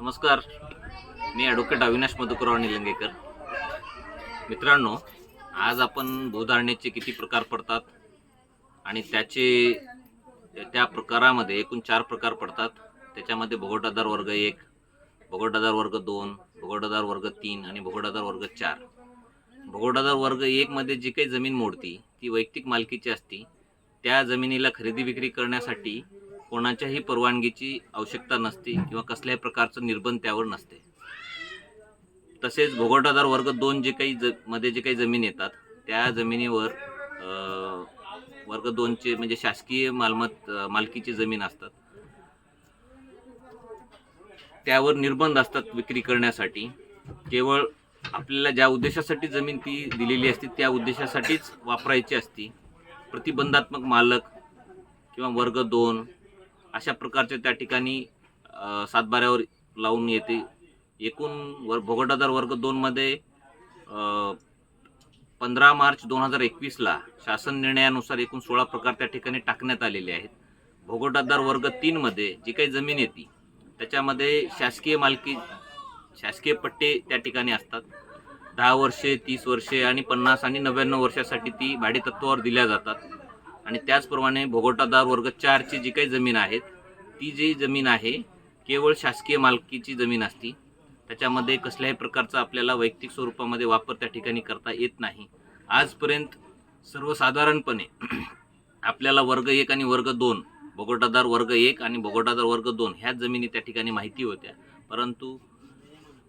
नमस्कार. मी ॲडव्होकेट अविनाश मधुकरराव निलंगेकर मित्रांनो आज आपण भूधारणेचे किती प्रकार पडतात आणि त्याचे त्या प्रकारामध्ये एकूण चार प्रकार पडतात. त्याच्यामध्ये भोगोटादार वर्ग एक भोगोटादार वर्ग दोन भोगोटादार वर्ग तीन आणि भोगोटादार वर्ग चार. भोगोटादार वर्ग एकमध्ये जी काही जमीन मोडती ती वैयक्तिक मालकीची असती त्या जमिनीला खरेदी विक्री करण्यासाठी कोणाच्याही परवानगीची आवश्यकता नसते किंवा कसल्याही प्रकारचं निर्बंध त्यावर नसते. तसेच भोगवटादार वर्ग दोन जे काही ज मध्ये जे काही जमीन येतात त्या जमिनीवर वर्ग दोनचे म्हणजे शासकीय मालमत मालकीची जमीन असतात. त्यावर निर्बंध असतात विक्री करण्यासाठी. केवळ आपल्याला ज्या उद्देशासाठी जमीन ती दिलेली असते त्या उद्देशासाठीच वापरायची असती. प्रतिबंधात्मक मालक किंवा वर्ग दोन अशा प्रकारचे त्या ठिकाणी सातबाऱ्यावर लावून येते. एकूण वर भोगटादार वर्ग दोनमध्ये पंधरा मार्च दोन हजार एकवीसला शासन निर्णयानुसार एकूण सोळा प्रकार त्या ठिकाणी टाकण्यात आलेले आहेत. भोगटादार वर्ग तीनमध्ये जी काही जमीन येते त्याच्यामध्ये शासकीय मालकी शासकीय पट्टे त्या ठिकाणी असतात. दहा वर्षे तीस वर्षे आणि पन्नास आणि नव्याण्णव वर्षासाठी ती भाडेतत्वावर दिल्या जातात. आणि त्याचप्रमाणे भोगवटादार वर्ग चारची जी काही जमीन आहेत ती जी जमीन आहे केवळ शासकीय मालकीची जमीन असती. त्याच्यामध्ये कसल्याही प्रकारचा आपल्याला वैयक्तिक स्वरूपामध्ये वापर त्या ठिकाणी करता येत नाही. आजपर्यंत सर्वसाधारणपणे आपल्याला वर्ग एक आणि वर्ग दोन भोगवटादार वर्ग एक आणि भोगवटादार वर्ग दोन ह्याच जमिनी त्या ठिकाणी माहिती होत्या. परंतु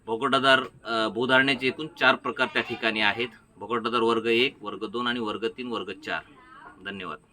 भोगवटादार भूधारण्याचे एकूण चार प्रकार त्या ठिकाणी आहेत. भोगवटादार वर्ग एक वर्ग दोन आणि वर्ग तीन वर्ग चार. धन्यवाद.